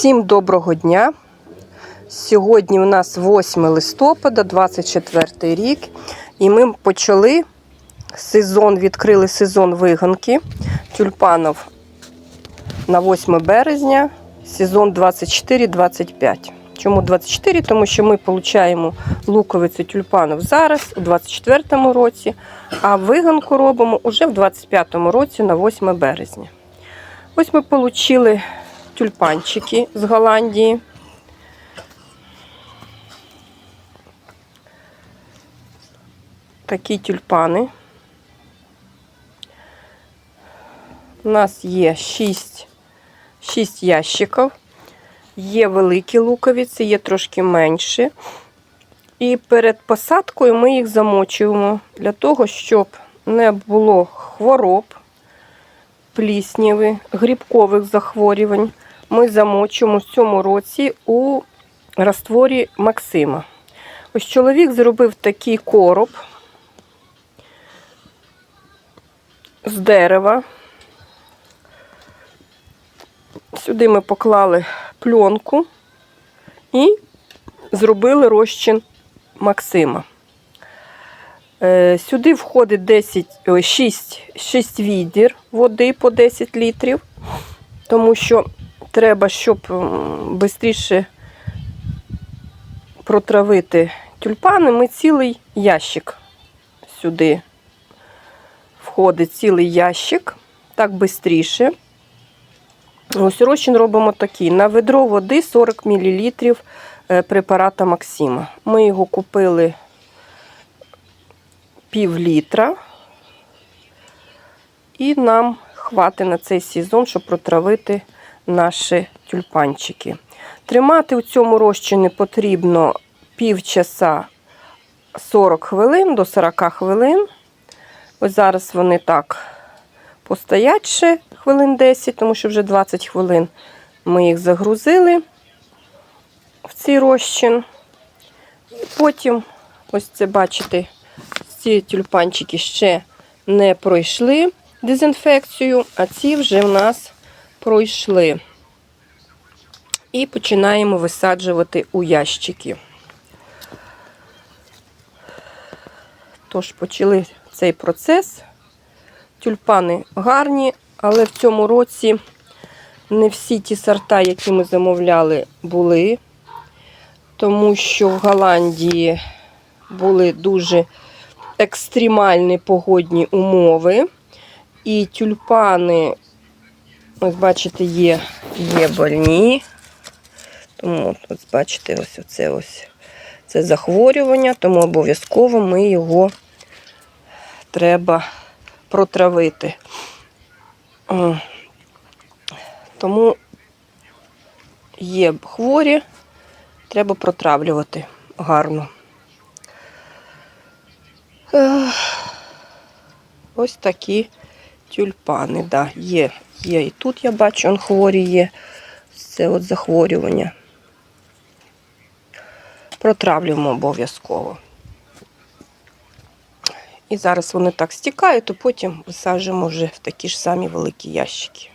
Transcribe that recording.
Всім доброго дня! Сьогодні у нас 8 листопада, 24 рік, і ми почали сезон, відкрили сезон виганки тюльпанів на 8 березня, сезон 24-25. Чому 24? Тому що ми отримуємо луковицю тюльпанів зараз, у 24 році, а виганку робимо уже в 25 році на 8 березня. Ось ми отримали тюльпанчики з Голландії. Такі тюльпани. У нас є 6, 6 ящиків. Є великі луковиці, є трошки менші. І перед посадкою ми їх замочуємо для того, щоб не було хвороб, плісняви, грибкових захворювань. Ми замочуємо в цьому році у растворі Максима. Ось чоловік зробив такий короб з дерева. Сюди ми поклали пленку і зробили розчин Максима. Е, Сюди входить 10, 6 6 відір води по 10 літрів, тому що треба, щоб швидше протравити тюльпани, ми цілий ящик сюди входить цілий ящик, так швидше. Ось розчин робимо такий. На ведро води 40 мл препарата Максима. Ми його купили пів літра. І нам хватить на цей сезон, щоб протравити наші тюльпанчики. Тримати у цьому розчині потрібно пів часа 40 хвилин до 40 хвилин. Ось зараз вони так постоять ще хвилин 10, тому що вже 20 хвилин ми їх загрузили в цей розчин. І потім, ось це бачите, ці тюльпанчики ще не пройшли дезінфекцію, а ці вже в нас пройшли. І починаємо висаджувати у ящики. Тож, почали цей процес. Тюльпани гарні, але в цьому році не всі ті сорта, які ми замовляли, були, тому що в Голландії були дуже екстремальні погодні умови. І тюльпани, ось бачите, є є больні. Тому, ось бачите, ось оце ось це захворювання, тому обов'язково ми його треба протравити. Тому є хворі, треба протравлювати гарно. Ось такі тюльпани. Да, Є є і тут я бачу, он хворі є. Це от захворювання. Протравлюємо обов'язково. І зараз вони так стікають, то потім висаджуємо вже в такі ж самі великі ящики.